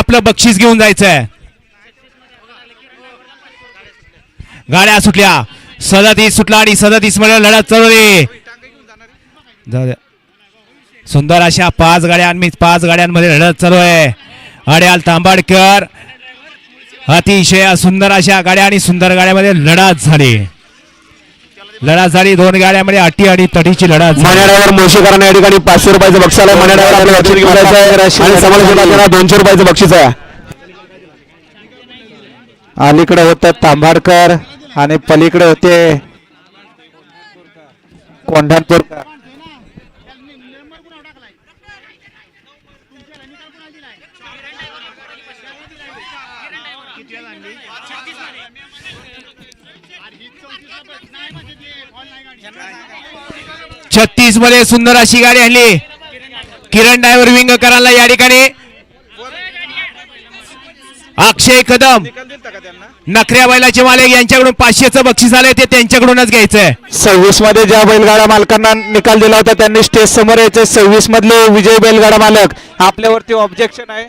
आपलं बक्षीस घेऊन जायचंय. गाड्या सुटल्या. सदतीस सुटला आणि सदतीसमध्ये लढत चालवली जाऊ द्या. सुंदर अशा पाच गाड्या मी पाच गाड्यांमध्ये लढत चालू आहे. अड्याल तांबाडकर अतिशय सुंदर अशा गाड्या आणि सुंदर गाड्यामध्ये लढत झाली. लढत झाली दोन गाड्यामध्ये अटी आणि तटीची लढत झाली. मण्याड्यावर मोशीकरांना या ठिकाणी पाचशे रुपयाचं बक्षीस आलं मण्याड्यावर आपलं बक्षीस घेऊन जायचं आहे. आणि समालोचकांना दोनशे रुपयाचं बक्षीस आहे. अलीकडे होतं तांभाडकर आणि पलीकडे होते कोंढाणपूरकर. छत्तीसमध्ये सुंदर अशी गाडी आणली. किरण ड्रायव्हर विंगकरांना या ठिकाणी. अक्षय कदम. नखऱ्या बैलाचे मालक यांच्याकडून पाचशेचं बक्षीस आलंय ते त्यांच्याकडूनच घ्यायचंय. सव्वीसमध्ये ज्या बैलगाडा मालकांना निकाल दिला होता त्यांनी स्टेज समोर यायचे सव्वीस मधले विजय बैलगाडा मालक. आपल्यावरती ऑब्जेक्शन आहे.